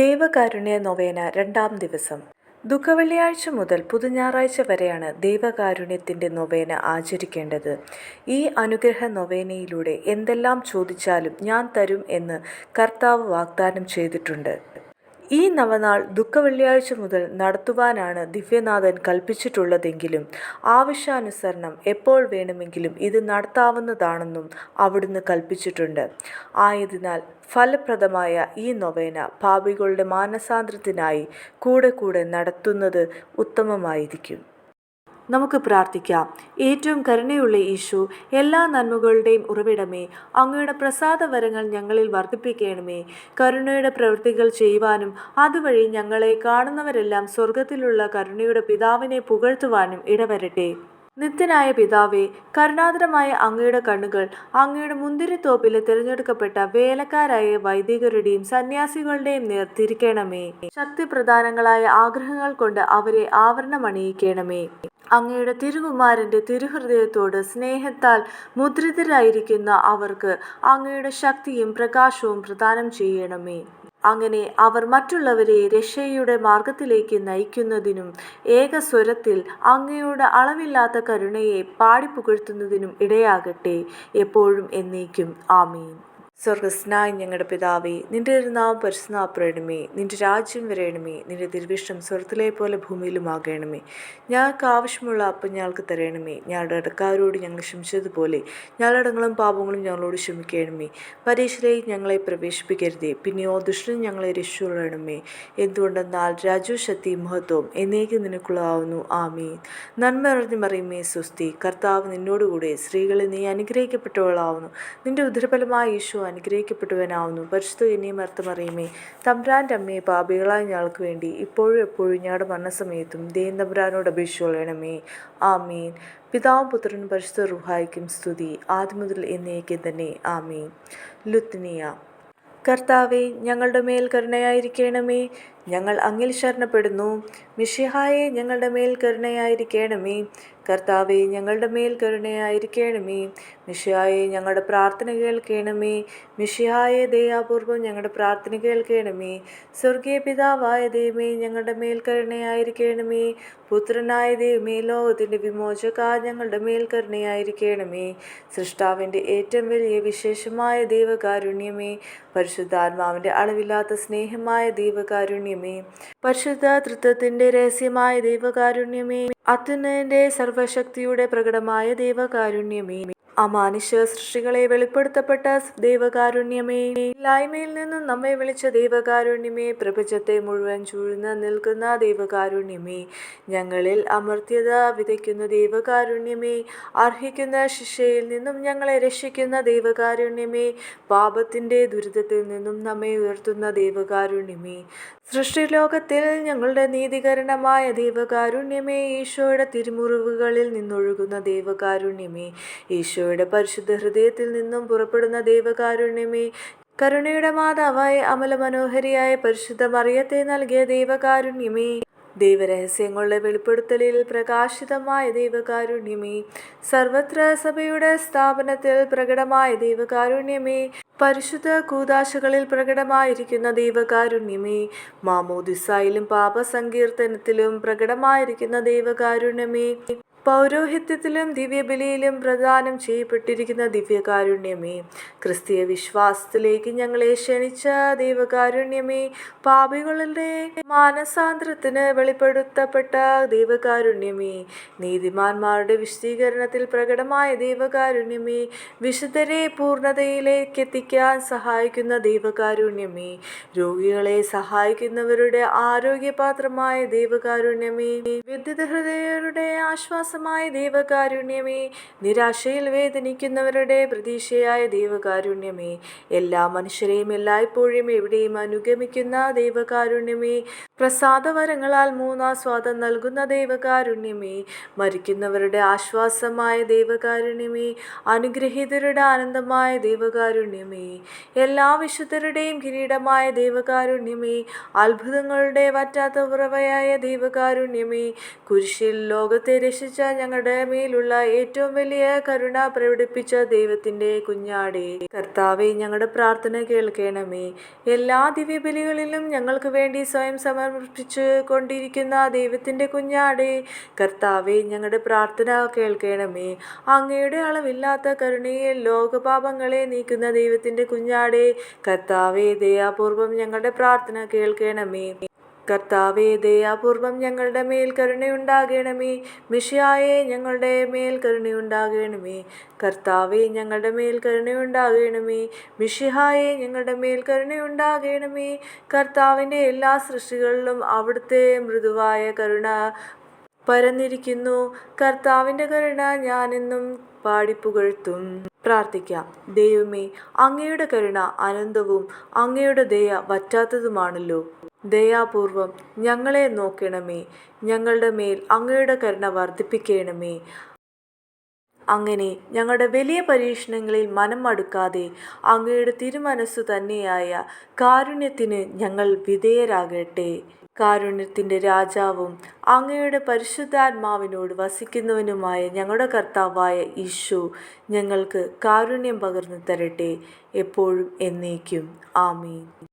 ദൈവകാരുണ്യ നൊവേന രണ്ടാം ദിവസം. ദുഃഖവെള്ളിയാഴ്ച മുതൽ പുതുഞാറാഴ്ച വരെയാണ് ദൈവകാരുണ്യത്തിന്റെ നൊവേന ആചരിക്കേണ്ടത്. ഈ അനുഗ്രഹ നൊവേനയിലൂടെ എന്തെല്ലാം ചോദിച്ചാലും ഞാൻ തരും എന്ന് കർത്താവ് വാഗ്ദാനം ചെയ്തിട്ടുണ്ട്. ഈ നവനാൾ ദുഃഖവെള്ളിയാഴ്ച മുതൽ നടത്തുവാനാണ് ദിവ്യനാഥൻ കൽപ്പിച്ചിട്ടുള്ളതെങ്കിലും ആവശ്യാനുസരണം എപ്പോൾ വേണമെങ്കിലും ഇത് നടത്താവുന്നതാണെന്നും അവിടുന്ന് കൽപ്പിച്ചിട്ടുണ്ട്. ആയതിനാൽ ഫലപ്രദമായ ഈ നൊവേന പാപികളുടെ മാനസാന്തരത്തിനായി കൂടെ കൂടെ നടത്തുന്നത് ഉത്തമമായിരിക്കും. നമുക്ക് പ്രാർത്ഥിക്കാം. ഏറ്റവും കരുണയുള്ള ഈശോ എല്ലാ നന്മകളുടെയും ഉറവിടമേ അങ്ങയുടെ പ്രസാദവരങ്ങൾ ഞങ്ങളിൽ വർദ്ധിപ്പിക്കണമേ. കരുണയുടെ പ്രവൃത്തികൾ ചെയ്യുവാനും അതുവഴി ഞങ്ങളെ കാണുന്നവരെല്ലാം സ്വർഗത്തിലുള്ള കരുണയുടെ പിതാവിനെ പുകഴ്ത്തുവാനും ഇടവരട്ടെ. നിത്യനായ പിതാവേ കരുണാതരമായ അങ്ങയുടെ കണ്ണുകൾ അങ്ങയുടെ മുന്തിരിത്തോപ്പിൽ തിരഞ്ഞെടുക്കപ്പെട്ട വേലക്കാരായ വൈദികരുടെയും സന്യാസികളുടെയും നേർ തിരിക്കണമേ. ശക്തിപ്രധാനങ്ങളായ ആഗ്രഹങ്ങൾ കൊണ്ട് അവരെ ആവരണമണിയിക്കണമേ. അങ്ങയുടെ തിരുകുമാരന്റെ തിരുഹൃദയത്തോട് സ്നേഹത്താൽ മുദ്രിതരായിരിക്കുന്ന അവർക്ക് അങ്ങയുടെ ശക്തിയും പ്രകാശവും പ്രദാനം ചെയ്യണമേ. അങ്ങനെ അവർ മറ്റുള്ളവരെ രക്ഷയുടെ മാർഗത്തിലേക്ക് നയിക്കുന്നതിനും ഏകസ്വരത്തിൽ അങ്ങയുടെ അളവില്ലാത്ത കരുണയെ പാടിപ്പുകഴ്ത്തുന്നതിനും ഇടയാകട്ടെ. എപ്പോഴും എന്നേക്കും. ആമീൻ. സ്വർഗസ്നായ ഞങ്ങളുടെ പിതാവേ നിന്റെ നാം പരിശുനാപ്പറയണമേ നിന്റെ രാജ്യം വരയണമേ നിന്റെ തിരുവിഷ്ടം സ്വർത്തിലെ പോലെ ഭൂമിയിലുമാകണമേ. ഞങ്ങൾക്ക് ആവശ്യമുള്ള അപ്പം ഞങ്ങൾക്ക് തരണമേ. ഞങ്ങളുടെ ഇടക്കാരോട് ഞങ്ങൾ ക്ഷമിച്ചതുപോലെ ഞങ്ങളടങ്ങളും പാപങ്ങളും ഞങ്ങളോട് ക്ഷമിക്കണമേ. പരീക്ഷയിലേക്ക് ഞങ്ങളെ പ്രവേശിപ്പിക്കരുതേ. പിന്നെയോ ദുഷ്ടൻ ഞങ്ങളെ രക്ഷിക്കൊള്ളണമേ എന്തുകൊണ്ടെന്നാൽ രാജു ശക്തി മഹത്വം എന്നേക്ക് നിനക്കുള്ളതാവുന്നു. ആമീൻ. നന്മ അറിഞ്ഞു മറിയുമേ സുസ്തി കർത്താവ് നിന്നോടുകൂടെ സ്ത്രീകളെ നീ അനുഗ്രഹിക്കപ്പെട്ടവളാവുന്നു. നിന്റെ ഉദരഫലമായ ഈശോ അനുഗ്രഹിക്കപ്പെട്ടവനാവുന്നു. പരിശുദ്ധ ഇനിയും അർത്ഥമറിയുമേ തമ്പ്രാന്റെ അമ്മയെ പാപികളായ ഞങ്ങൾക്ക് വേണ്ടി ഇപ്പോഴും എപ്പോഴും ഞങ്ങളുടെ മരണസമയത്തും ദേൻ തമ്പ്രാനോട് അപേക്ഷിച്ചോളണമേ ആമീൻ. പിതാവും പുത്രനും പരിശുദ്ധ റുഹായിക്കും സ്തുതി. ആദ്യം മുതൽ എന്നേക്കും തന്നെ. ആമീൻ. ലുത്നിയ. കർത്താവെ ഞങ്ങളുടെ മേൽ കരുണയായിരിക്കണമേ. ഞങ്ങൾ അങ്ങിൽ ശരണപ്പെടുന്നു. മിഷിഹായെ ഞങ്ങളുടെ മേൽ കരുണയായിരിക്കണമേ. കർത്താവെ ഞങ്ങളുടെ മേൽ കരുണയായിരിക്കണമേ. മിഷിഹായെ ഞങ്ങളുടെ പ്രാർത്ഥന കേൾക്കണമേ. മിഷിഹായെ ദയാപൂർവം ഞങ്ങളുടെ പ്രാർത്ഥന കേൾക്കണമേ. സ്വർഗീയ പിതാവായ ദൈവമേ ഞങ്ങളുടെ മേൽ കരുണയായിരിക്കണമേ. പുത്രനായ ദൈവമേ ലോകത്തിന്റെ വിമോചക ഞങ്ങളുടെ മേൽ കരുണയായിരിക്കണമേ. സൃഷ്ടാവിന്റെ ഏറ്റവും വലിയ വിശേഷമായ ദൈവകാരുണ്യമേ. പരിശുദ്ധാത്മാവിന്റെ അളവില്ലാത്ത സ്നേഹമായ ദൈവകാരുണ്യമേ. പരിശുദ്ധ തൃത്വത്തിന്റെ രഹസ്യമായ ദൈവകാരുണ്യമേ. അത്യുന്നതിന്റെ സർവശക്തിയുടെ പ്രകടമായ ദൈവകാരുണ്യമേ. അമാനുഷ്യ സൃഷ്ടികളെ വെളിപ്പെടുത്തപ്പെട്ട ദൈവകാരുണ്യമേ ഇല്ലായ്മയിൽ നിന്നും നമ്മെ വിളിച്ച ദൈവകാരുണ്യമേ പ്രപഞ്ചത്തെ മുഴുവൻ ചൂഴ്ന്ന് നിൽക്കുന്ന ദൈവകാരുണ്യമേ ഞങ്ങളിൽ അമർത്യത വിതയ്ക്കുന്ന ദൈവകാരുണ്യമേ അർഹിക്കുന്ന ശിക്ഷയിൽ നിന്നും ഞങ്ങളെ രക്ഷിക്കുന്ന ദൈവകാരുണ്യമേ പാപത്തിന്റെ ദുരിതത്തിൽ നിന്നും നമ്മെ ഉയർത്തുന്ന ദൈവകാരുണ്യമേ. സൃഷ്ടിലോകത്തിൽ ഞങ്ങളുടെ നീതികരണമായ ദൈവകാരുണ്യമേ ഈശോയുടെ തിരുമുറിവുകളിൽ നിന്നൊഴുകുന്ന ദൈവകാരുണ്യമേ ഈശോയുടെ പരിശുദ്ധ ഹൃദയത്തിൽ നിന്നും പുറപ്പെടുന്ന ദൈവകാരുണ്യമേ കരുണയുടെ മാതാവായ അമല മനോഹരിയായ പരിശുദ്ധ മറിയത്തെ നൽകിയ ദൈവകാരുണ്യമേ ദൈവരഹസ്യങ്ങളുടെ വെളിപ്പെടുത്തലിൽ പ്രകാശിതമായ ദൈവകാരുണ്യമേ സർവത്ര സഭയുടെ സ്ഥാപനത്തിൽ പ്രകടമായ ദൈവകാരുണ്യമേ പരിശുദ്ധ കൂതാശകളിൽ പ്രകടമായിരിക്കുന്ന ദൈവകാരുണ്യമേ മാമോദിസായിലും പാപസങ്കീർത്തനത്തിലും പ്രകടമായിരിക്കുന്ന ദൈവകാരുണ്യമേ പൗരോഹിത്യത്തിലും ദിവ്യബലിയിലും പ്രദാനം ചെയ്യപ്പെട്ടിരിക്കുന്ന ദിവ്യകാരുണ്യമേ ക്രിസ്തീയ വിശ്വാസത്തിലേക്ക് ഞങ്ങളെ ക്ഷണിച്ച ദൈവകാരുണ്യമേ പാപികളുടെ മാനസാന്തരത്തിന് വെളിപ്പെടുത്തപ്പെട്ട ദൈവകാരുണ്യമേ നീതിമാന്മാരുടെ വിശദീകരണത്തിൽ പ്രകടമായ ദൈവകാരുണ്യമേ വിശുദ്ധരെ പൂർണതയിലേക്ക് എത്തിക്കാൻ സഹായിക്കുന്ന ദൈവകാരുണ്യമേ രോഗികളെ സഹായിക്കുന്നവരുടെ ആരോഗ്യപാത്രമായ ദൈവകാരുണ്യമേ വിദ്യുത ഹൃദയരുടെ ആശ്വാസം വിശ്വാസമായ ദൈവകാരുണ്യമേ നിരാശയിൽ വേദനിക്കുന്നവരുടെ പ്രതീക്ഷയായ ദൈവകാരുണ്യമേ. എല്ലാ മനുഷ്യരെയും എല്ലായ്പ്പോഴും എവിടെയും അനുഗമിക്കുന്ന ദൈവകാരുണ്യമേ. പ്രസാദവരങ്ങളാൽ മൂന്നാസ്വാദം നൽകുന്ന ദൈവകാരുണ്യമേ. മരിക്കുന്നവരുടെ ആശ്വാസമായ ദൈവകാരുണ്യമേ. അനുഗ്രഹീതരുടെ ആനന്ദമായ ദൈവകാരുണ്യമേ. എല്ലാ വിശുദ്ധരുടെയും കിരീടമായ ദൈവകാരുണ്യമേ. അത്ഭുതങ്ങളുടെ വറ്റാത്ത ഉറവയായ ദൈവകാരുണ്യമേ. കുരിശിൽ ലോകത്തെ രക്ഷിച്ച ഞങ്ങളുടെ മേലുള്ള ഏറ്റവും വലിയ കരുണ പ്രകടിപ്പിച്ച ദൈവത്തിന്റെ കുഞ്ഞാടി. കർത്താവെ ഞങ്ങളുടെ പ്രാർത്ഥന കേൾക്കണമേ. എല്ലാ ദിവ്യബലികളിലും ഞങ്ങൾക്ക് വേണ്ടി സ്വയം സമർപ്പിച്ചു കൊണ്ടിരിക്കുന്ന ദൈവത്തിന്റെ കുഞ്ഞാടി. കർത്താവെ ഞങ്ങളുടെ പ്രാർത്ഥന കേൾക്കണമേ. അങ്ങയുടെ അളവില്ലാത്ത കരുണയിൽ ലോകപാപങ്ങളെ നീക്കുന്ന ദൈവത്തിന്റെ കുഞ്ഞാടെ. കർത്താവെ ദയാപൂർവം ഞങ്ങളുടെ പ്രാർത്ഥന കേൾക്കണമേ. കർത്താവേ ദയാപൂർവം ഞങ്ങളുടെ മേൽ കരുണയുണ്ടാകണമേ. മിഷിയായെ ഞങ്ങളുടെ മേൽ കരുണയുണ്ടാകണമേ. കർത്താവേ ഞങ്ങളുടെ മേൽ കരുണയുണ്ടാകണമേ. മിഷിഹായെ ഞങ്ങളുടെ മേൽ കരുണയുണ്ടാകണമേ. കർത്താവിന്റെ എല്ലാ സൃഷ്ടികളിലും അവിടുത്തെ മൃദുവായ കരുണ പരന്നിരിക്കുന്നു. കർത്താവിന്റെ കരുണ ഞാനെന്നും പാടിപ്പുകഴ്ത്തും പ്രാർത്ഥിക്കാം. ദൈവമേ അങ്ങയുടെ കരുണ അനന്തവും അങ്ങയുടെ ദയ വറ്റാത്തതുമാണല്ലോ. ദയാപൂർവം ഞങ്ങളെ നോക്കണമേ. ഞങ്ങളുടെ മേൽ അങ്ങയുടെ കരുണ വർദ്ധിപ്പിക്കണമേ. അങ്ങനെ ഞങ്ങളുടെ വലിയ പരീക്ഷണങ്ങളിൽ മനം മടുക്കാതെ അങ്ങയുടെ തിരുമനസ്സു തന്നെയായ കാരുണ്യത്തിന് ഞങ്ങൾ വിധേയരാകട്ടെ. കാരുണ്യത്തിന്റെ രാജാവും അങ്ങയുടെ പരിശുദ്ധാത്മാവിനോട് വസിക്കുന്നവനുമായ ഞങ്ങളുടെ കർത്താവായ ഈശോ ഞങ്ങൾക്ക് കാരുണ്യം പകർന്നു തരട്ടെ. എപ്പോഴും എന്നേക്കും. ആമീൻ.